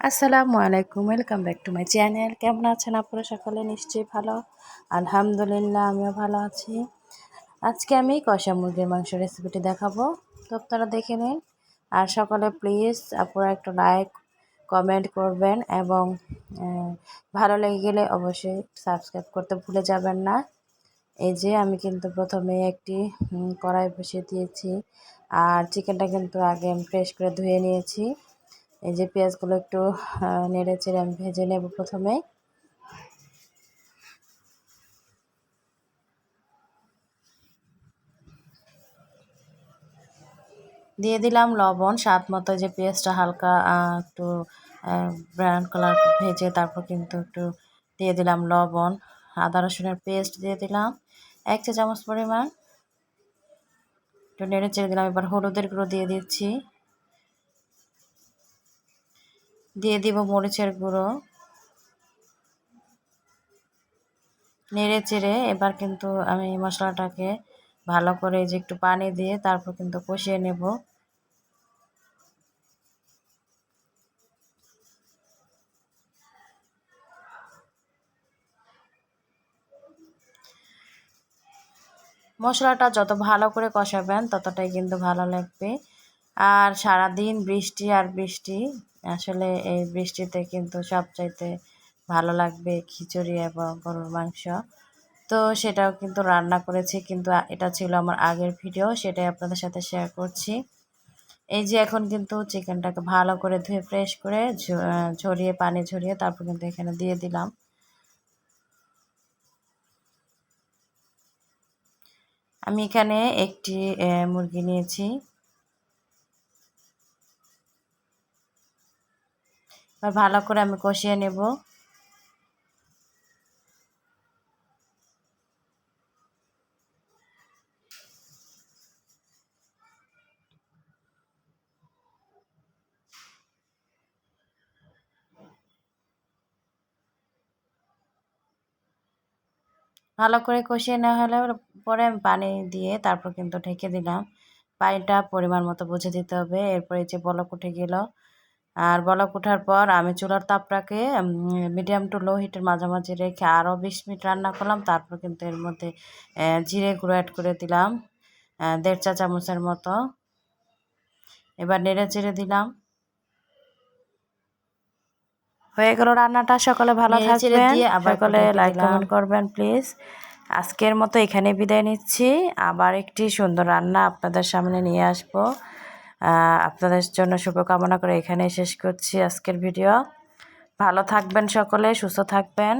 আসসালামু আলাইকুম, welcome back to my channel. কেমন আছেন আপনারা সকলে? নিশ্চয়ই ভালো। আলহামদুলিল্লাহ, আমিও ভালো আছি। আজকে আমি কষা মুরগির মাংস রেসিপিটি দেখাবো। তো আপনারা দেখে নিন। আর সকলে প্লিজ আপনারা একটু লাইক কমেন্ট করবেন এবং ভালো লেগে গেলে অবশ্যই সাবস্ক্রাইব করতে ভুলে যাবেন না। এই যে আমি কিন্তু প্রথমে একটি কড়াই বসিয়ে দিয়েছি। আর চিকেনটা কিন্তু আগে ফ্রেশ করে ধুয়ে নিয়েছি। এই যে পেঁয়াজগুলো একটু নেড়ে চেড়ে আমি ভেজে নেব প্রথমে। দিয়ে দিলাম লবণ, স্বাদ মতো যে পেঁয়াজটা হালকা একটু ব্রাউন কালার ভেজে তারপর কিন্তু একটু দিয়ে দিলাম লবণ। আদা রসুনের পেস্ট দিয়ে দিলাম, এক চা চামচ পরিমাণ। একটু নেড়ে চেড়ে দিলাম, এবার হলুদের গুঁড়ো দিয়ে দিচ্ছি। দিয়ে দিব মরিচের গুঁড়ো। নেড়ে চেড়ে এবার কিন্তু আমি মশলাটাকে ভালো করে যে একটু পানি দিয়ে তারপর কিন্তু কষিয়ে নেব। মশলাটা যত ভালো করে কষাবেন ততটাই কিন্তু ভালো লাগবে। আর সারাদিন বৃষ্টি আর বৃষ্টি, আসলে এই বৃষ্টিতে কিন্তু সবচাইতে ভালো লাগবে খিচুড়ি এবং গরুর মাংস। তো সেটাও কিন্তু রান্না করেছি, কিন্তু এটা ছিল আমার আগের ভিডিও, সেটাই আপনাদের সাথে শেয়ার করছি। এই যে এখন কিন্তু চিকেনটাকে ভালো করে ধুয়ে ফ্রেশ করে ঝরিয়ে, পানি ঝরিয়ে তারপর কিন্তু এখানে দিয়ে দিলাম। আমি এখানে একটি মুরগি নিয়েছি। আর ভালো করে আমি কষিয়ে নেব। ভালো করে কষিয়ে নেওয়া হলে পরে আমি পানি দিয়ে তারপর কিন্তু ঢেকে দিলাম। পানিটা পরিমাণ মতো বুঝে দিতে হবে। এরপরে যে বলক উঠে গেল আর বলক ওঠার পর আমি চুলার তাপটাকে মিডিয়াম টু লো হিটের মাঝামাঝি রেখে আরও বিশ মিনিট রান্না করলাম। তারপর কিন্তু এর মধ্যে জিরে গুঁড়ো অ্যাড করে দিলাম দেড় চা চামচের মতো। এবার নেড়ে চেড়ে দিলাম। হয়ে গেল রান্নাটা। সকালে ভালো থাকবেন। সকলে লাইক কমেন্ট করবেন প্লিজ আজকের মতো এখানে বিদায় নিচ্ছি। আবার একটি সুন্দর রান্না আপনাদের সামনে নিয়ে আসব। আপনাদের জন্য শুভকামনা করে এখানেই শেষ করছি আজকের ভিডিও। ভালো থাকবেন সকলে সুস্থ থাকবেন।